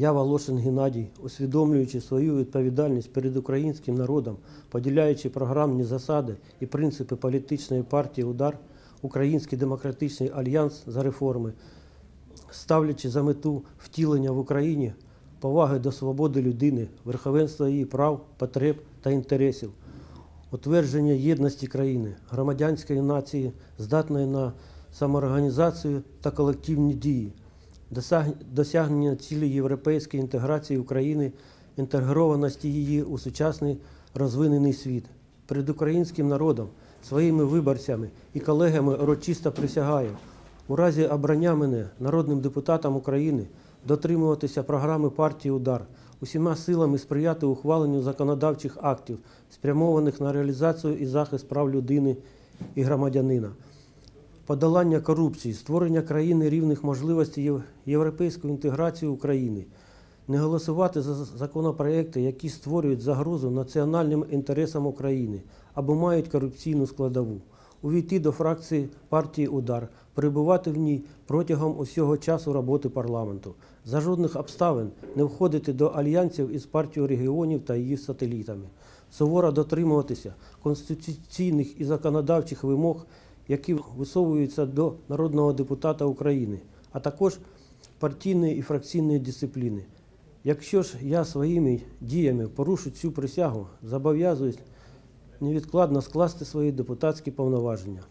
Я, Волошин Геннадій, усвідомлюючи свою відповідальність перед українським народом, поділяючи програмні засади і принципи політичної партії Удар, Український демократичний альянс за реформи, ставлячи за мету втілення в Україні поваги до свободи людини, верховенства її прав, потреб та інтересів, утвердження єдності країни, громадянської нації, здатної на самоорганізацію та колективні дії, досягнення цілі європейської інтеграції України, інтегрованості її у сучасний розвинений світ. Перед українським народом, своїми виборцями і колегами урочисто присягаю у разі обрання мене народним депутатом України дотримуватися програми партії Удар, усіма силами сприяти ухваленню законодавчих актів, спрямованих на реалізацію і захист прав людини і громадянина, подолання корупції, створення країни рівних можливостей європейської інтеграції України, не голосувати за законопроекти, які створюють загрозу національним інтересам України або мають корупційну складову, увійти до фракції партії Удар, перебувати в ній протягом усього часу роботи парламенту, за жодних обставин не входити до альянсів із партією регіонів та її сателітами, суворо дотримуватися конституційних і законодавчих вимог, які висовуються до народного депутата України, а також партійної і фракційної дисципліни. Якщо ж я своїми діями порушу цю присягу, зобов'язуюсь невідкладно скласти свої депутатські повноваження.